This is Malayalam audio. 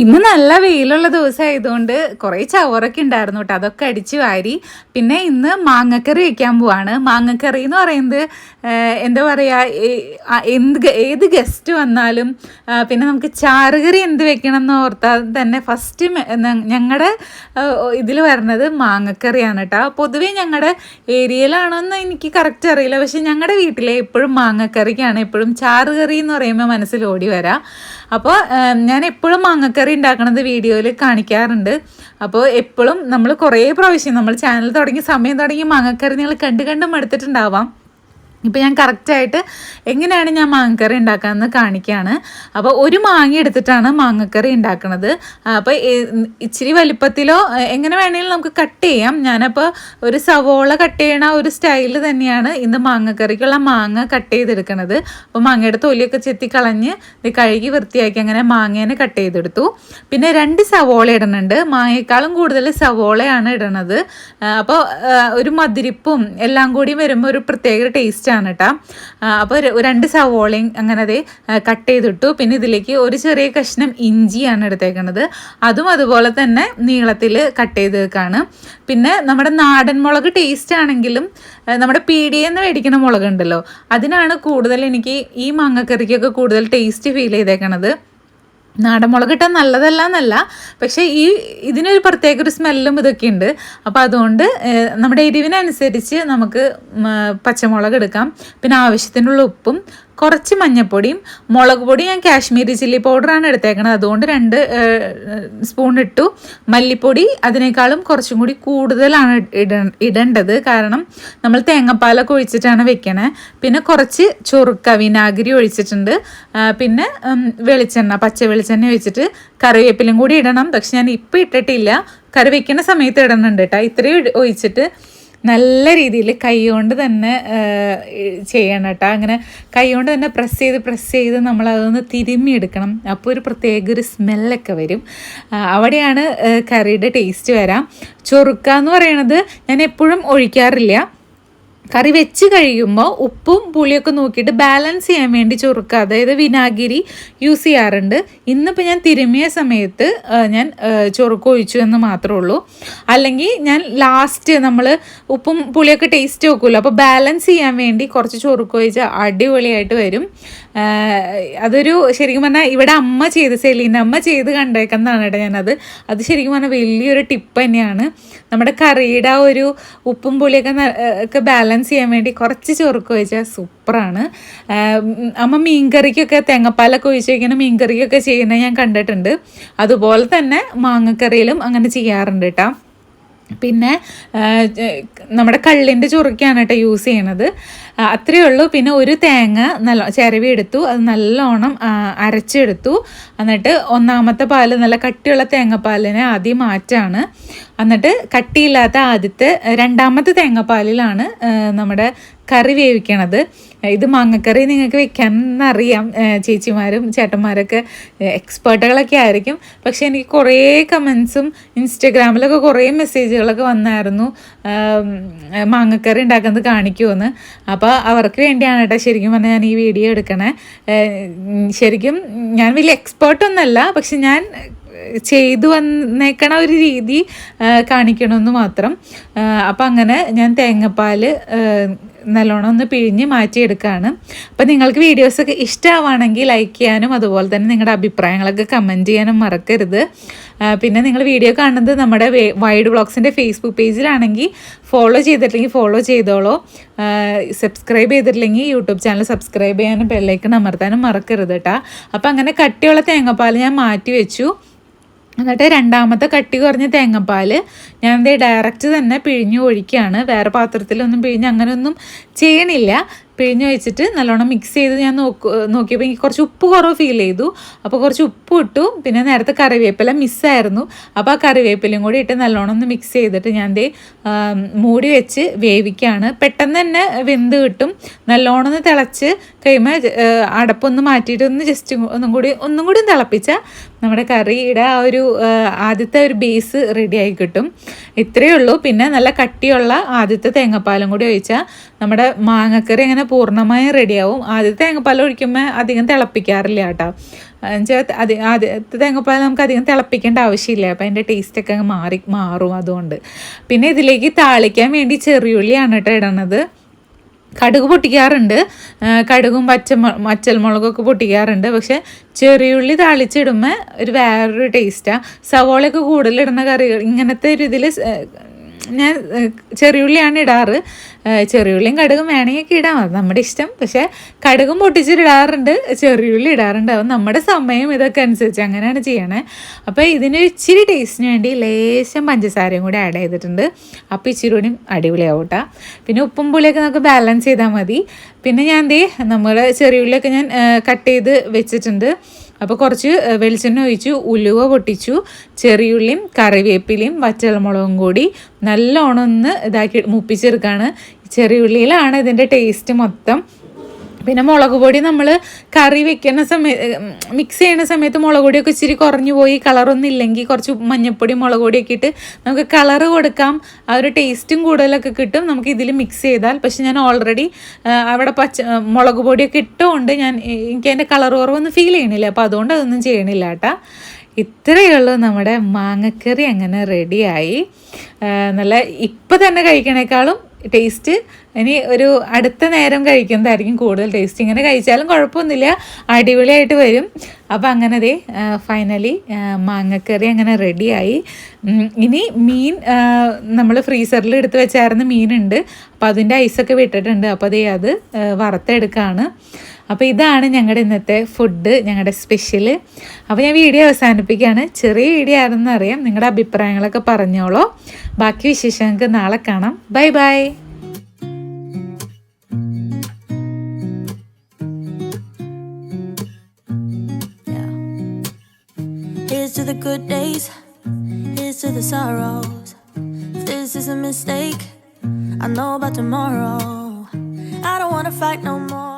ഇന്ന് നല്ല വെയിലുള്ള ദിവസമായതുകൊണ്ട് കുറേ ചവറൊക്കെ ഉണ്ടായിരുന്നു കേട്ടോ. അതൊക്കെ അടിച്ചു വാരി. പിന്നെ ഇന്ന് മാങ്ങക്കറി വെക്കാൻ പോവാണ്. മാങ്ങക്കറി എന്ന് പറയുന്നത് എന്താ പറയുക എന്ത് ഏത് ഗസ്റ്റ് വന്നാലും പിന്നെ നമുക്ക് ചാറുകറി എന്ത് വെക്കണം എന്ന് ഓർത്താൽ തന്നെ ഫസ്റ്റ് ഞങ്ങളുടെ ഇതിൽ വരുന്നത് മാങ്ങക്കറിയാണ് കേട്ടോ. പൊതുവേ ഞങ്ങളുടെ ഏരിയയിലാണോന്ന് എനിക്ക് കറക്റ്റ് അറിയില്ല. പക്ഷെ ഞങ്ങളുടെ വീട്ടിലെ എപ്പോഴും മാങ്ങക്കറിക്കാണ് എപ്പോഴും ചാറുകറി എന്ന് പറയുമ്പോൾ മനസ്സിൽ ഓടി വരാം. അപ്പോൾ ഞാൻ എപ്പോഴും മാങ്ങക്കറി ഉണ്ടാക്കണത് വീഡിയോയിൽ കാണിക്കാറുണ്ട്. അപ്പോൾ എപ്പോഴും നമ്മൾ കുറേ പ്രാവശ്യം നമ്മൾ ചാനൽ തുടങ്ങിയ സമയം തുടങ്ങി മാങ്ങക്കറി നിങ്ങൾ കണ്ട് കണ്ട് മടുത്തിട്ടുണ്ടാവാം ഇപ്പോൾ ഞാൻ കറക്റ്റായിട്ട് എങ്ങനെയാണ് ഞാൻ മാങ്ങക്കറി ഉണ്ടാക്കാമെന്ന് കാണിക്കുകയാണ് അപ്പോൾ ഒരു മാങ്ങ എടുത്തിട്ടാണ് മാങ്ങക്കറി ഉണ്ടാക്കുന്നത് അപ്പോൾ ഇച്ചിരി വലിപ്പത്തിലോ എങ്ങനെ വേണമെങ്കിലും നമുക്ക് കട്ട് ചെയ്യാം. ഞാനപ്പോൾ ഒരു സവോള കട്ട് ചെയ്യണ ഒരു സ്റ്റൈൽ തന്നെയാണ് ഇന്ന് മാങ്ങക്കറിക്കുള്ള മാങ്ങ കട്ട് ചെയ്തെടുക്കുന്നത് അപ്പോൾ മാങ്ങയുടെ തൊലിയൊക്കെ ചെത്തി കളഞ്ഞ് ഇത് കഴുകി വൃത്തിയാക്കി അങ്ങനെ മാങ്ങേനെ കട്ട് ചെയ്തെടുത്തു. പിന്നെ രണ്ട് സവോള ഇടുന്നുണ്ട് മാങ്ങയെക്കാളും കൂടുതൽ സവോളയാണ് ഇടണത്. അപ്പോൾ ഒരു മധുരിപ്പും എല്ലാം കൂടി വരുമ്പോൾ ഒരു പ്രത്യേക ടേസ്റ്റ് ആണ് കേട്ടോ അപ്പോൾ രണ്ട് സവോളയും അങ്ങനെ അത് കട്ട് ചെയ്തിട്ടു. പിന്നെ ഇതിലേക്ക് ഒരു ചെറിയ കഷ്ണം ഇഞ്ചിയാണ് എടുത്തേക്കുന്നത് അതും അതുപോലെ തന്നെ നീളത്തിൽ കട്ട് ചെയ്ത് വെക്കാണ് പിന്നെ നമ്മുടെ നാടൻ മുളക് ടേസ്റ്റ് ആണെങ്കിലും നമ്മുടെ പീടിയെന്ന് മേടിക്കുന്ന മുളകുണ്ടല്ലോ അതിനാണ് കൂടുതൽ എനിക്ക് ഈ മാങ്ങക്കറിക്കൊക്കെ കൂടുതൽ ടേസ്റ്റ് ഫീൽ ചെയ്തേക്കണത്. നാടൻ മുളക് ഇട്ടാൽ നല്ലതല്ല എന്നല്ല പക്ഷേ ഈ ഇതിനൊരു പ്രത്യേക ഒരു സ്മെല്ലും ഇതൊക്കെ ഉണ്ട് അപ്പോൾ അതുകൊണ്ട് നമ്മുടെ എരിവിനനുസരിച്ച് നമുക്ക് പച്ചമുളക് എടുക്കാം. പിന്നെ ആവശ്യത്തിനുള്ള ഉപ്പും കുറച്ച് മഞ്ഞൾപ്പൊടിയും മുളക് പൊടി ഞാൻ കാശ്മീരി ചില്ലി പൗഡറാണ് എടുത്തേക്കണത്. അതുകൊണ്ട് രണ്ട് സ്പൂൺ ഇട്ടു. മല്ലിപ്പൊടി അതിനേക്കാളും കുറച്ചും കൂടി കൂടുതലാണ് ഇട ഇടേണ്ടത്. കാരണം നമ്മൾ തേങ്ങാപ്പാലൊക്കെ ഒഴിച്ചിട്ടാണ് വെക്കണേ. പിന്നെ കുറച്ച് ചൊറുക്ക വിനാഗിരി ഒഴിച്ചിട്ടുണ്ട്. പിന്നെ വെളിച്ചെണ്ണ പച്ച വെളിച്ചെണ്ണ ഒഴിച്ചിട്ട് കറിവേപ്പിലും കൂടി ഇടണം. പക്ഷെ ഞാൻ ഇപ്പം ഇട്ടിട്ടില്ല. കറി വെക്കുന്ന സമയത്ത് ഇടുന്നുണ്ട് കേട്ടോ ഇത്രയും ഒഴിച്ചിട്ട് നല്ല രീതിയിൽ കൈകൊണ്ട് തന്നെ ചെയ്യണം കേട്ടോ. അങ്ങനെ കൈകൊണ്ട് തന്നെ പ്രസ് ചെയ്ത് പ്രസ് ചെയ്ത് നമ്മൾ അതൊന്ന് തിരുമ്മി എടുക്കണം അപ്പോൾ ഒരു പ്രത്യേക ഒരു സ്മെല്ലൊക്കെ വരും. അവിടെയാണ് കറിയുടെ ടേസ്റ്റ് വരാം. ചൊറുക്ക എന്ന് പറയണത് ഞാൻ എപ്പോഴും ഒഴിക്കാറില്ല. കറി വെച്ച് കഴിയുമ്പോൾ ഉപ്പും പുളിയൊക്കെ നോക്കിയിട്ട് ബാലൻസ് ചെയ്യാൻ വേണ്ടി ചുറുക്കുക. അതായത് വിനാഗിരി യൂസ് ചെയ്യാറുണ്ട്. ഇന്നിപ്പോൾ ഞാൻ തിരുമിയ സമയത്ത് ഞാൻ ചുറുക്ക് ഒഴിച്ചു എന്ന് മാത്രമേ ഉള്ളൂ. അല്ലെങ്കിൽ ഞാൻ ലാസ്റ്റ് നമ്മൾ ഉപ്പും പുളിയൊക്കെ ടേസ്റ്റ് നോക്കുമല്ലോ അപ്പോൾ ബാലൻസ് ചെയ്യാൻ വേണ്ടി കുറച്ച് ചുറുക്ക് ഒഴിച്ച് അടിപൊളിയായിട്ട് വരും. അതൊരു ശരിക്കും പറഞ്ഞാൽ ഇവിടെ അമ്മ ചെയ്ത് സെലീന്റെ അമ്മ ചെയ്ത് കണ്ടേക്കുന്നതാണ് കേട്ടോ ഞാനത്. അത് ശരിക്കും പറഞ്ഞാൽ വലിയൊരു ടിപ്പ് തന്നെയാണ്. നമ്മുടെ കറിയുടെ ആ ഒരു ഉപ്പും പുളിയൊക്കെ ഒക്കെ ബാലൻസ് ചെയ്യാൻ വേണ്ടി കുറച്ച് ചൊറുക്ക് ഒഴിച്ചാൽ സൂപ്പറാണ്. അമ്മ മീൻകറിക്കൊക്കെ തേങ്ങാപ്പാലൊക്കെ ഒഴിച്ച് വയ്ക്കുന്ന മീൻകറിക്കൊക്കെ ചെയ്യുന്നത് ഞാൻ കണ്ടിട്ടുണ്ട്. അതുപോലെ തന്നെ മാങ്ങക്കറിയിലും അങ്ങനെ ചെയ്യാറുണ്ട് കേട്ടോ. പിന്നെ നമ്മുടെ കള്ളിന്റെ ചുറുക്കാണ് കേട്ടോ യൂസ് ചെയ്യണത്. അത്രയേ ഉള്ളൂ. പിന്നെ ഒരു തേങ്ങ നല്ല ചിരവി എടുത്തു. അത് നല്ലോണം അരച്ചെടുത്തു. എന്നിട്ട് ഒന്നാമത്തെ പാൽ നല്ല കട്ടിയുള്ള തേങ്ങാപ്പാലിനെ ആദ്യം മാറ്റാണ്. എന്നിട്ട് കട്ടിയില്ലാത്ത ആദ്യത്തെ രണ്ടാമത്തെ തേങ്ങാപ്പാലിലാണ് നമ്മുടെ കറി വേവിക്കണത്. ഇത് മാങ്ങക്കറി നിങ്ങൾക്ക് വെക്കാൻ അറിയാം ചേച്ചിമാരും ചേട്ടന്മാരൊക്കെ എക്സ്പേർട്ടുകളൊക്കെ ആയിരിക്കും. പക്ഷേ എനിക്ക് കുറേ കമൻസും ഇൻസ്റ്റഗ്രാമിലൊക്കെ കുറേ മെസ്സേജുകളൊക്കെ വന്നായിരുന്നു മാങ്ങക്കറി ഉണ്ടാക്കുന്നത് കാണിക്കുമെന്ന് അപ്പോൾ അവർക്ക് വേണ്ടിയാണ് കേട്ടോ ശരിക്കും പറഞ്ഞാൽ ഞാൻ ഈ വീഡിയോ എടുക്കണേ. ശരിക്കും ഞാൻ വലിയ എക്സ്പേർട്ടൊന്നല്ല പക്ഷെ ഞാൻ ചെയ്തു വന്നേക്കണ ഒരു രീതി കാണിക്കണമെന്ന് മാത്രം. അപ്പം അങ്ങനെ ഞാൻ തേങ്ങാപ്പാൽ നല്ലോണം ഒന്ന് പിഴിഞ്ഞ് മാറ്റിയെടുക്കുകയാണ് അപ്പം നിങ്ങൾക്ക് വീഡിയോസൊക്കെ ഇഷ്ടമാവുകയാണെങ്കിൽ ലൈക്ക് ചെയ്യാനും അതുപോലെ തന്നെ നിങ്ങളുടെ അഭിപ്രായങ്ങളൊക്കെ കമന്റ് ചെയ്യാനും മറക്കരുത്. പിന്നെ നിങ്ങൾ വീഡിയോ കാണുന്നത് നമ്മുടെ വൈഡ് ബ്ലോഗ്സിന്റെ ഫേസ്ബുക്ക് പേജിലാണെങ്കിൽ ഫോളോ ചെയ്തിട്ടില്ലെങ്കിൽ ഫോളോ ചെയ്തോളൂ. സബ്സ്ക്രൈബ് ചെയ്തിട്ടില്ലെങ്കിൽ യൂട്യൂബ് ചാനൽ സബ്സ്ക്രൈബ് ചെയ്യാനും ബെല്ലൈക്കൺ അമർത്താനും മറക്കരുത് കേട്ടോ അപ്പം അങ്ങനെ കട്ടിയുള്ള തേങ്ങാപ്പാൽ ഞാൻ മാറ്റി വെച്ചു. എന്നിട്ട് രണ്ടാമത്തെ കട്ടി കുറഞ്ഞ തേങ്ങാപ്പാൽ ഞാൻ ദേ ഡയറക്റ്റ് തന്നെ പിഴിഞ്ഞു ഒഴിക്കുകയാണ് വേറെ പാത്രത്തിലൊന്നും പിഴിഞ്ഞ് അങ്ങനെയൊന്നും ചെയ്യണില്ല. പിഴിഞ്ഞ് വെച്ചിട്ട് നല്ലോണം മിക്സ് ചെയ്ത് ഞാൻ നോക്കു നോക്കിയപ്പോൾ എനിക്ക് കുറച്ച് ഉപ്പ് കുറവ് ഫീൽ ചെയ്തു. അപ്പോൾ കുറച്ച് ഉപ്പ് ഇട്ടു. പിന്നെ നേരത്തെ കറിവേപ്പില മിസ്സായിരുന്നു അപ്പോൾ ആ കറിവേപ്പിലയും കൂടി ഇട്ട് നല്ലോണം ഒന്ന് മിക്സ് ചെയ്തിട്ട് ഞാൻ ദേ മൂടി വെച്ച് വേവിക്കുകയാണ് പെട്ടെന്ന് തന്നെ വെന്ത് കിട്ടും. നല്ലോണം ഒന്ന് തിളച്ച് കഴിയുമ്പോൾ അടപ്പൊന്ന് മാറ്റിയിട്ട് ഒന്ന് ജസ്റ്റ് ഒന്നും കൂടി ഒന്നും കൂടി തിളപ്പിച്ചാൽ നമ്മുടെ കറിയുടെ ആ ഒരു ആദ്യത്തെ ഒരു ബേസ് റെഡി ആയി കിട്ടും. ഇത്രയേ ഉള്ളൂ. പിന്നെ നല്ല കട്ടിയുള്ള ആദ്യത്തെ തേങ്ങാപ്പാലും കൂടി ഒഴിച്ചാൽ നമ്മുടെ മാങ്ങക്കറി അങ്ങനെ പൂർണമായും റെഡിയാവും ആദ്യത്തെ തേങ്ങാപ്പാൽ ഒഴിക്കുമ്പോൾ അധികം തിളപ്പിക്കാറില്ല കേട്ടോ. എന്നുവെച്ചാൽ അത് ആദ്യത്തെ തേങ്ങാപ്പാൽ നമുക്ക് അധികം തിളപ്പിക്കേണ്ട ആവശ്യമില്ല. അപ്പം അതിന്റെ ടേസ്റ്റൊക്കെ മാറി മാറും അതുകൊണ്ട്. പിന്നെ ഇതിലേക്ക് താളിക്കാൻ വേണ്ടി ചെറിയുള്ളിയാണ് കേട്ടോ ഇടണത്. കടുക് പൊട്ടിക്കാറുണ്ട്. കടുകും പച്ച മുളകൊക്കെ പൊട്ടിക്കാറുണ്ട്. പക്ഷെ ചെറിയുള്ളി താളിച്ചിടുമ്പോൾ ഒരു വേറൊരു ടേസ്റ്റാണ് സവോളയൊക്കെ കൂടുതലിടുന്ന കറികൾ ഇങ്ങനത്തെ ഒരു ഇതിൽ ഞാൻ ചെറിയ ചെറിയുള്ളിയാണ് ഇടാറ്. ചെറിയ ചെറിയുള്ളിയും കടുകും വേണമെങ്കിൽ ഇടാം. അത് നമ്മുടെ ഇഷ്ടം. പക്ഷേ കടുകും പൊട്ടിച്ചിട്ടിടാറുണ്ട്. ചെറിയുള്ളി ഇടാറുണ്ട്. അത് നമ്മുടെ സമയം ഇതൊക്കെ അനുസരിച്ച് അങ്ങനെയാണ് ചെയ്യണേ. അപ്പോൾ ഇതിന് ഇച്ചിരി ടേസ്റ്റിന് വേണ്ടി ലേശം പഞ്ചസാരയും കൂടി ആഡ് ചെയ്തിട്ടുണ്ട്. അപ്പോൾ ഇച്ചിരി കൂടി അടിപൊളിയാവും പിന്നെ ഉപ്പും പുളിയൊക്കെ നമുക്ക് ബാലൻസ് ചെയ്താൽ മതി. പിന്നെ ഞാൻ ദേ നമ്മൾ ചെറിയുള്ളിയൊക്കെ ഞാൻ കട്ട് ചെയ്ത് വെച്ചിട്ടുണ്ട്. അപ്പോൾ കുറച്ച് വെളിച്ചെണ്ണ ഒഴിച്ചു ഉലുവ പൊട്ടിച്ചു ചെറിയുള്ളിയും കറിവേപ്പിലയും വറ്റൽമുളകും കൂടി നല്ലോണം ഒന്ന് ഇതാക്കി മുപ്പിച്ചെടുക്കുകയാണ് ചെറിയുള്ളിയിലാണ് ഇതിന്റെ ടേസ്റ്റ് മൊത്തം. പിന്നെ മുളക് പൊടി നമ്മൾ കറി വെക്കുന്ന സമയത്ത് മിക്സ് ചെയ്യുന്ന സമയത്ത് മുളക് പൊടിയൊക്കെ ഇച്ചിരി കുറഞ്ഞു പോയി കളറൊന്നും ഇല്ലെങ്കിൽ കുറച്ച് മഞ്ഞപ്പൊടി മുളക് പൊടിയൊക്കെ ഇട്ട് നമുക്ക് കളറ് കൊടുക്കാം. ആ ഒരു ടേസ്റ്റും കൂടുതലൊക്കെ കിട്ടും. നമുക്ക് ഇതിൽ മിക്സ് ചെയ്താൽ. പക്ഷെ ഞാൻ ഓൾറെഡി അവിടെ പച്ച മുളക് പൊടിയൊക്കെ ഇട്ടുകൊണ്ട് ഞാൻ എനിക്ക് അതിന്റെ കളർ കുറവൊന്നും ഫീൽ ചെയ്യണില്ല. അപ്പോൾ അതുകൊണ്ട് അതൊന്നും ചെയ്യണില്ല കേട്ടാ. ഇത്രയേ ഉള്ളൂ നമ്മുടെ മാങ്ങക്കറി അങ്ങനെ റെഡിയായി നല്ല ഇപ്പം തന്നെ കഴിക്കണേക്കാളും ടേസ്റ്റ് ഇനി ഒരു അടുത്ത നേരം കഴിക്കുന്നതായിരിക്കും കൂടുതൽ ടേസ്റ്റ് ഇങ്ങനെ കഴിച്ചാലും കുഴപ്പമൊന്നുമില്ല. അടിപൊളിയായിട്ട് വരും. അപ്പോൾ അങ്ങനെ ദേ ഫൈനലി മാങ്ങക്കറി അങ്ങനെ റെഡിയായി ഇനി മീൻ നമ്മൾ ഫ്രീസറിൽ എടുത്ത് വെച്ചായിരുന്ന മീനുണ്ട്. അപ്പോൾ അതിന്റെ ഐസൊക്കെ വിട്ടിട്ടുണ്ട്. അപ്പോൾ അതേ അത് വറുത്തെടുക്കുകയാണ് അപ്പോൾ ഇതാണ് ഞങ്ങളുടെ ഇന്നത്തെ ഫുഡ് ഞങ്ങളുടെ സ്പെഷ്യൽ അപ്പോൾ ഞാൻ വീഡിയോ അവസാനിപ്പിക്കുകയാണ് ചെറിയ വീഡിയോ ആണെന്ന് അറിയാം. നിങ്ങളുടെ അഭിപ്രായങ്ങളൊക്കെ പറഞ്ഞോളൂ. ബാക്കി വിശേഷങ്ങൾക്ക് നാളെ കാണാം. Bye bye Here's to the good days, here's to the sorrows. If this is a mistake, I know about tomorrow. I don't wanna fight no more.